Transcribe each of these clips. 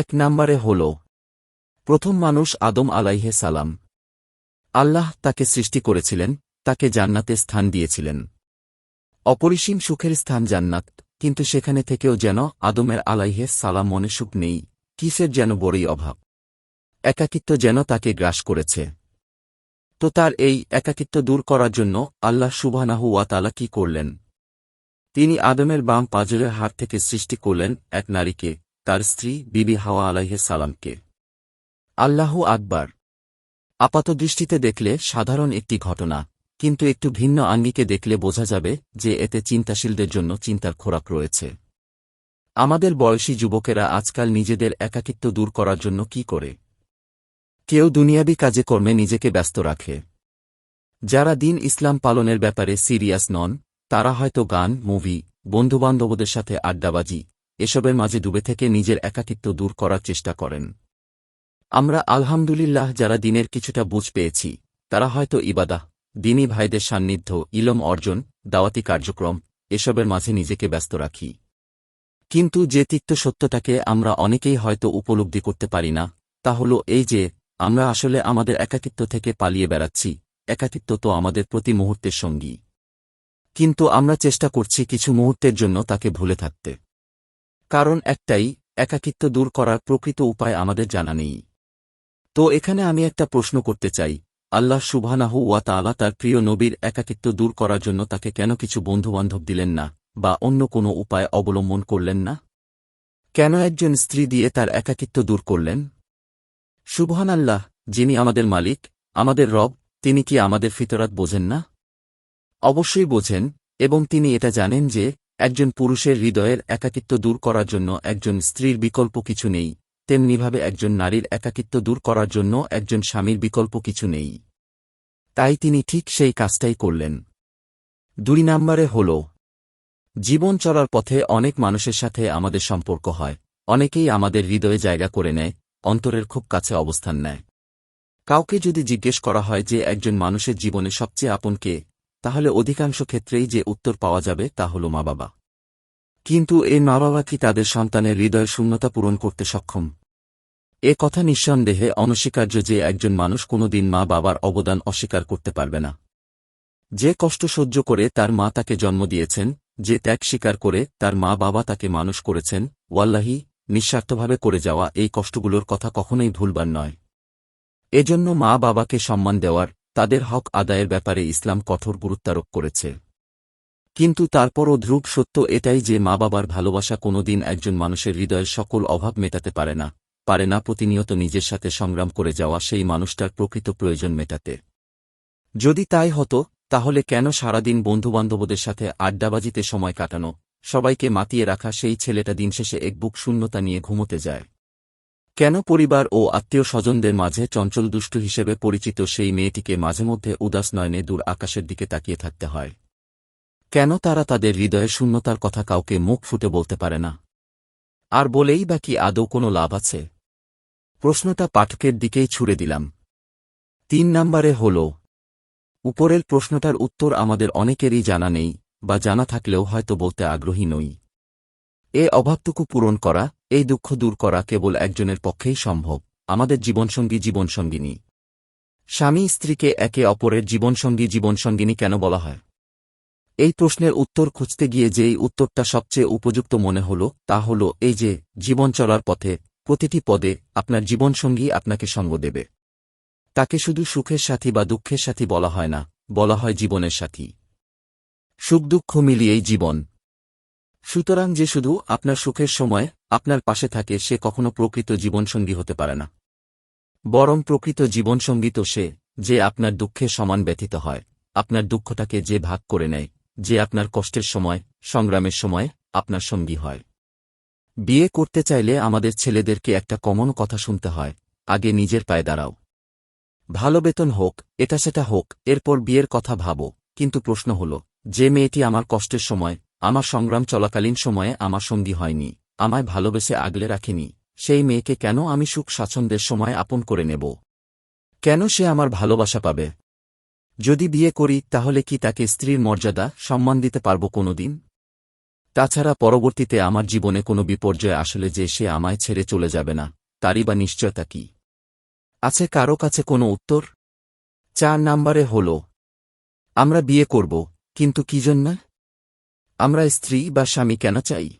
এক নম্বরে হল, প্রথম মানুষ আদম আলাইহে সালাম। আল্লাহ তাকে সৃষ্টি করেছিলেন, তাকে জান্নাতে স্থান দিয়েছিলেন। অপরিসীম সুখের স্থান জান্নাত, কিন্তু সেখানে থেকেও যেন আদমের আলাইহে সালাম মনে সুখ নেই, কিসের যেন বড়ই অভাব। একাকিত্ব যেন তাকে গ্রাস করেছে। তো তার এই একাকিত্ব দূর করার জন্য আল্লাহ সুবহানাহু ওয়া তাআলা কি করলেন? তিনি আদমের বাম পাজরের হাত থেকে সৃষ্টি করলেন এক নারীকে। তার স্ত্রী বিবি হাওয়া আলাইহে সালামকে। আল্লাহু আকবার। আপাতদৃষ্টিতে দেখলে সাধারণ একটি ঘটনা, কিন্তু একটু ভিন্ন আঙ্গিকে দেখলে বোঝা যাবে যে এতে চিন্তাশীলদের জন্য চিন্তার খোরাক রয়েছে। আমাদের বয়সী যুবকেরা আজকাল নিজেদের একাকিত্ব দূর করার জন্য কি করে? কেউ দুনিয়াবি কাজে কর্মে নিজেকে ব্যস্ত রাখে। যারা দিন ইসলাম পালনের ব্যাপারে সিরিয়াস নন, তারা হয়তো গান, মুভি, বন্ধুবান্ধবদের সাথে আড্ডাবাজি এসবের মাঝে ডুবে থেকে নিজের একাকিত্ব দূর করার চেষ্টা করেন। আমরা আলহামদুলিল্লাহ যারা দিনের কিছুটা বুঝ পেয়েছি, তারা হয়তো ইবাদাহ দিনী ভাইদের সান্নিধ্য, ইলম অর্জন, দাওয়াতি কার্যক্রম, এসবের মাঝে নিজেকে ব্যস্ত রাখি। কিন্তু যে তিক্ত সত্যটাকে আমরা অনেকেই হয়তো উপলব্ধি করতে পারি না, তা হল এই যে, আমরা আসলে আমাদের একাকিত্ব থেকে পালিয়ে বেড়াচ্ছি, একাকিত্ব তো আমাদের প্রতি মুহূর্তের সঙ্গী। কিন্তু আমরা চেষ্টা করছি কিছু মুহূর্তের জন্য তাকে ভুলে থাকতে। কারণ একটাই, একাকিত্ব দূর করার প্রকৃত উপায় আমাদের জানা নেই। তো এখানে আমি একটা প্রশ্ন করতে চাই, আল্লাহ সুবহানাহু ওয়া তাআলা তার প্রিয় নবীর একাকিত্ব দূর করার জন্য তাকে কেন কিছু বন্ধুবান্ধব দিলেন না, বা অন্য কোনো উপায় অবলম্বন করলেন না? কেন একজন স্ত্রী দিয়ে তার একাকিত্ব দূর করলেন? সুবহান আল্লাহ যিনি আমাদের মালিক, আমাদের রব, তিনি কি আমাদের ফিতরাত বোঝেন না? অবশ্যই বোঝেন, এবং তিনি এটা জানেন যে একজন পুরুষের হৃদয়ের একাকিত্ব দূর করার জন্য একজন স্ত্রীর বিকল্প কিছু নেই, তেমনিভাবে একজন নারীর একাকিত্ব দূর করার জন্য একজন স্বামীর বিকল্প কিছু নেই। তাই তিনি ঠিক সেই কাজটাই করলেন। দুই নম্বরে হল, জীবন চলার পথে অনেক মানুষের সাথে আমাদের সম্পর্ক হয়, অনেকেই আমাদের হৃদয়ে জায়গা করে নেয়, অন্তরের খুব কাছে অবস্থান নেয়। কাউকে যদি জিজ্ঞেস করা হয় যে একজন মানুষের জীবনে সবচেয়ে আপন কে তাহলে অধিকাংশ ক্ষেত্রেই যে উত্তর পাওয়া যাবে তা হল মা বাবা। কিন্তু এই মা বাবা কি তাদের সন্তানের হৃদয় শূন্যতা পূরণ করতে সক্ষম? এ কথা নিঃসন্দেহে অনস্বীকার্য যে একজন মানুষ কোনোদিন মা বাবার অবদান অস্বীকার করতে পারবে না। যে কষ্ট সহ্য করে তার মা তাকে জন্ম দিয়েছেন, যে ত্যাগ স্বীকার করে তার মা বাবা তাকে মানুষ করেছেন, ওয়াল্লাহি, নিঃস্বার্থভাবে করে যাওয়া এই কষ্টগুলোর কথা কখনোই ভুলবার নয়। এজন্য মা বাবাকে সম্মান দেওয়ার তাদের হক আদায়ের ব্যাপারে ইসলাম কঠোর গুরুত্বারোপ করেছে। কিন্তু তারপরও ধ্রুব সত্য এটাই যে মা বাবার ভালোবাসা কোনোদিন একজন মানুষের হৃদয়ের সকল অভাব মেটাতে পারে না পারে না প্রতিনিয়ত নিজের সাথে সংগ্রাম করে যাওয়া সেই মানুষটার প্রকৃত প্রয়োজন মেটাতে। যদি তাই হতো, তাহলে কেন সারাদিন বন্ধুবান্ধবদের সাথে আড্ডাবাজিতে সময় কাটানো, সবাইকে মাতিয়ে রাখা সেই ছেলেটা দিন শেষে এক বুক শূন্যতা নিয়ে ঘুমোতে যায়। কেন পরিবার ও আত্মীয় স্বজনদের মাঝে চঞ্চল দুষ্টু হিসেবে পরিচিত সেই মেয়েটিকে মাঝে মধ্যে উদাস নয়নে দূর আকাশের দিকে তাকিয়ে থাকতে হয়? কেন তারা তাদের হৃদয়ে শূন্যতার কথা কাউকে মুখ ফুটে বলতে পারে না? আর বলেই বা কি আদৌ কোনো লাভ আছে? প্রশ্নটা পাঠকের দিকেই ছুড়ে দিলাম। তিন নম্বরে হল, উপরের প্রশ্নটার উত্তর আমাদের অনেকেরই জানা নেই বা জানা থাকলেও হয়তো বলতে আগ্রহী নই। এ অভাবটুকু পূরণ করা এই দুঃখ দূর করা কেবল একজনের পক্ষেই সম্ভব, আমাদের জীবনসঙ্গী জীবনসঙ্গিনী। স্বামী স্ত্রীকে একে অপরের জীবনসঙ্গী জীবনসঙ্গিনী কেন বলা হয়? এই প্রশ্নের উত্তর খুঁজতে গিয়ে যেই উত্তরটা সবচেয়ে উপযুক্ত মনে হল, তা হল এই যে, জীবন চলার পথে, প্রতিটি পদে, আপনার জীবনসঙ্গী আপনাকে সঙ্গ দেবে। তাকে শুধু সুখের সাথী বা দুঃখের সাথী বলা হয় না, বলা হয় জীবনের সাথী। সুখ দুঃখ মিলিয়েই জীবন সুতরাং যে শুধু আপনার সুখের সময় আপনার পাশে থাকে, সে কখনো প্রকৃত জীবনসঙ্গী হতে পারে না। বরং প্রকৃত জীবনসঙ্গী তো সে, যে আপনার দুঃখে সমান ব্যথিত হয়। আপনার দুঃখটাকে যে ভাগ করে নেয়, যে আপনার কষ্টের সময়, সংগ্রামের সময় আপনার সঙ্গী হয়। বিয়ে করতে চাইলে আমাদের ছেলেদেরকে একটা কমন কথা শুনতে হয়, আগে নিজের পায়ে দাঁড়াও। ভালো বেতন হোক, এটা সেটা হোক, এরপর বিয়ের কথা ভাবো, কিন্তু প্রশ্ন হল, যে মেয়েটি আমার কষ্টের সময় আমার সংগ্রাম চলাকালীন সময়ে আমার সঙ্গী হয়নি, আমায় ভালোবেসে আগলে রাখেনি, সেই মেয়েকে কেন আমি সুখ স্বাচ্ছন্দ্যের সময় আপন করে নেব? কেন সে আমার ভালোবাসা পাবে? যদি বিয়ে করি, তাহলে কি তাকে স্ত্রীর মর্যাদা, সম্মান দিতে পারব কোনোদিন? তাছাড়া পরবর্তীতে আমার জীবনে কোনো বিপর্যয় আসলে যে সে আমায় ছেড়ে চলে যাবে না, তারই বা নিশ্চয়তা কি? আছে কারও কাছে কোনো উত্তর? চার নাম্বারে হল, আমরা বিয়ে করব, কিন্তু কি জন্য? আমরা স্ত্রী বা স্বামী কেন চাই?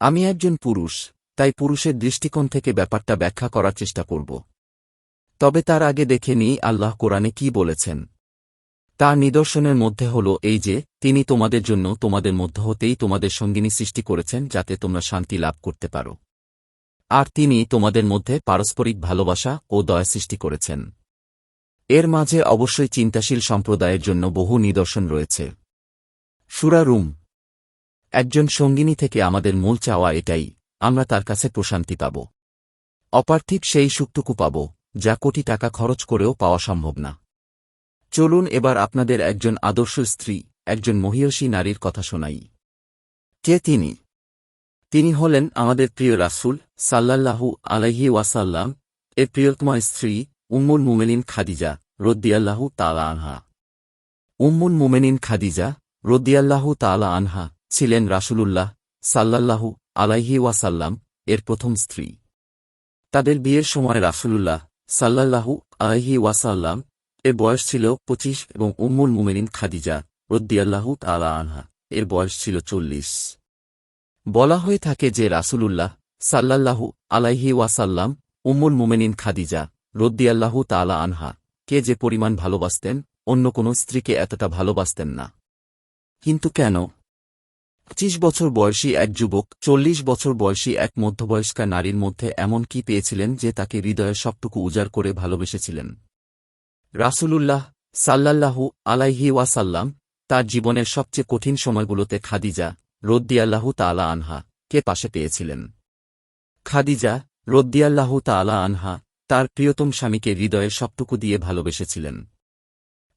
আমি একজন পুরুষ, তাই পুরুষের দৃষ্টিকোণ থেকে ব্যাপারটা ব্যাখ্যা করার চেষ্টা করব। তবে তার আগে দেখে নিই আল্লাহ কোরআনে কি বলেছেন। তার নিদর্শনের মধ্যে হল এই যে, তিনি তোমাদের জন্য তোমাদের মধ্য হতেই তোমাদের সঙ্গিনী সৃষ্টি করেছেন যাতে তোমরা শান্তি লাভ করতে পারো। আর তিনি তোমাদের মধ্যে পারস্পরিক ভালোবাসা ও দয়া সৃষ্টি করেছেন। এর মাঝে অবশ্যই চিন্তাশীল সম্প্রদায়ের জন্য বহু নিদর্শন রয়েছে। সুরা রুম একজন সঙ্গিনী থেকে আমাদের মূল চাওয়া এটাই, আমরা তার কাছে প্রশান্তি পাব। অপার্থিব সেই সুখটুকু পাব, যা কোটি টাকা খরচ করেও পাওয়া সম্ভব না। চলুন এবার আপনাদের একজন আদর্শ স্ত্রী, একজন মহিয়সী নারীর কথা শোনাই। কে তিনি? তিনি হলেন আমাদের প্রিয় রাসূল সাল্লাল্লাহু আলাইহি ওয়াসাল্লাম, এর প্রিয়তমা স্ত্রী উম্মুল মুমেনিন খাদিজা রদ্দিয়াল্লাহু তালা আনহা। উম্মুল মুমেনিন খাদিজা রদ্দিয়াল্লাহু তালা আনহা ছিলেন রাসূলুল্লাহ সাল্লাল্লাহু আলাইহি ওয়াসাল্লাম এর প্রথম স্ত্রী। তাদের বিয়ের সময় রাসূলুল্লাহ সাল্লাল্লাহু আলাইহি ওয়াসাল্লাম এর বয়স ছিল পঁচিশ এবং উম্মুল মুমেনিন খাদিজা রদ্দিয়াল্লাহু তালা আনহা এর বয়স ছিল চল্লিশ। বলা হয়ে থাকে যে রাসূলুল্লাহ সাল্লাল্লাহু আলাইহি ওয়াসাল্লাম উম্মুল মুমেনিন খাদিজা রদ্দিয়াল্লাহু তালা আনহা কে যে পরিমাণ ভালোবাসতেন, অন্য কোনো স্ত্রীকে এতটা ভালোবাসতেন না। কিন্তু কেন? পঁচিশ বছর বয়সী এক যুবক, চল্লিশ বছর বয়সী এক মধ্যবয়স্কা নারীর মধ্যে এমন কি পেয়েছিলেন যে তাকে হৃদয়ে সবটুকু উজাড় করে ভালোবেসেছিলেন? রাসূলুল্লাহ সাল্লাল্লাহু আলাইহি ওয়াসাল্লাম তার জীবনের সবচেয়ে কঠিন সময়গুলোতে খাদিজা রদ্দিয়াল্লাহু তালা আনহা কে পাশে পেয়েছিলেন? খাদিজা রদ্দিয়াল্লাহু তালা আনহা তার প্রিয়তম স্বামীকে হৃদয়ের সবটুকু দিয়ে ভালোবেসেছিলেন।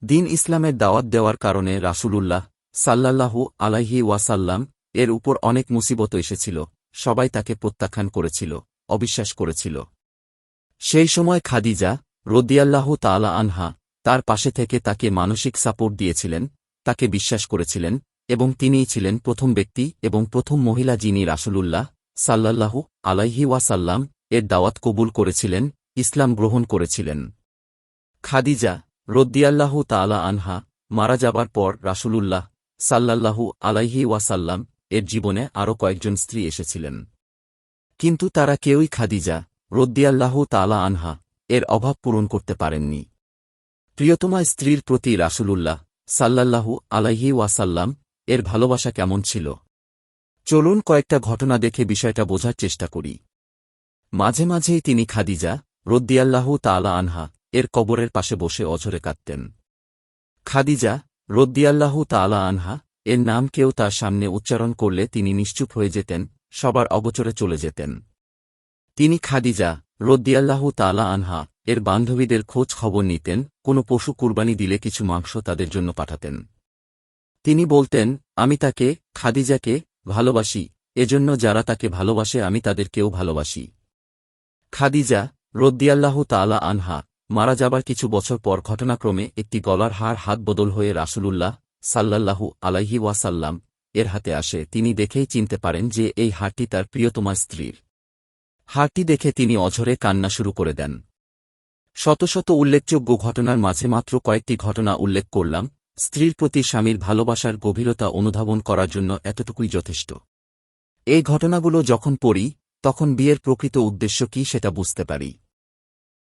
দিন ইসলামের দাওয়াত দেওয়ার কারণে রাসূলুল্লাহ সাল্লাল্লাহু আলাইহি ওয়াসাল্লাম এর উপর অনেক মুসিবত এসেছিল, সবাই তাকে প্রত্যাখ্যান করেছিল, অবিশ্বাস করেছিল। সেই সময় খাদিজা রদিয়াল্লাহু তালা আনহা তার পাশে থেকে তাকে মানসিক সাপোর্ট দিয়েছিলেন, তাকে বিশ্বাস করেছিলেন এবং তিনিই ছিলেন প্রথম ব্যক্তি এবং প্রথম মহিলা যিনি রাসূলুল্লাহ সাল্লাল্লাহু আলাইহি ওয়াসাল্লাম এর দাওয়াত কবুল করেছিলেন, ইসলাম গ্রহণ করেছিলেন। খাদিজা রদ্দিয়াল্লাহু তালা আনহা মারা যাবার পর রাসূলুল্লাহ সাল্লাল্লাহু আলাইহি ওয়াসাল্লাম এর জীবনে আরও কয়েকজন স্ত্রী এসেছিলেন। কিন্তু তারা কেউই খাদিজা রদ্দিয়াল্লাহু তালা আনহা এর অভাব পূরণ করতে পারেননি। প্রিয়তমা স্ত্রীর প্রতি রাসুলুল্লাহ সাল্লাল্লাহু আলাইহি ওয়াসাল্লাম এর ভালোবাসা কেমন ছিল? চলুন কয়েকটা ঘটনা দেখে বিষয়টা বোঝার চেষ্টা করি। মাঝে মাঝেই তিনি খাদিজা রদ্দিয়াল্লাহু তালা আনহা এর কবরের পাশে বসে অঝরে কাঁদতেন। খাদিজা রদ্দিয়াল্লাহু তালা আনহা, এর নাম কেউ তার সামনে উচ্চারণ করলে তিনি নিশ্চুপ হয়ে যেতেন, সবার অগোচরে চলে যেতেন। তিনি খাদিজা রদ্দিয়াল্লাহু তালা আনহা, এর বান্ধবীদের খোঁজ খবর নিতেন, কোনো পশু কুরবানি দিলে কিছু মাংস তাদের জন্য পাঠাতেন। তিনি বলতেন, আমি তাকে, খাদিজাকে, ভালোবাসি, এজন্য যারা তাকে ভালোবাসে আমি তাদেরকেও ভালোবাসি। খাদিজা রদ্দিয়াল্লাহু তালা আনহা মারা যাবার কিছু বছর পর ঘটনাক্রমে একটি গলার হার হাত বদল হয়ে রাসূলুল্লাহ সাল্লাল্লাহু আলাইহি ওয়াসাল্লাম এর হাতে আসে। তিনি দেখেই চিনতে পারেন যে এই হারটি তার প্রিয়তমা স্ত্রীর। হারটি দেখে তিনি অঝরে কান্না শুরু করে দেন। শত শত উল্লেখযোগ্য ঘটনার মাঝে মাত্র কয়েকটি ঘটনা উল্লেখ করলাম। স্ত্রীর প্রতি স্বামীর ভালোবাসার গভীরতা অনুধাবন করার জন্য এতটুকুই যথেষ্ট। এই ঘটনাগুলো যখন পড়ি, তখন বিয়ের প্রকৃত উদ্দেশ্য কি সেটা বুঝতে পারি।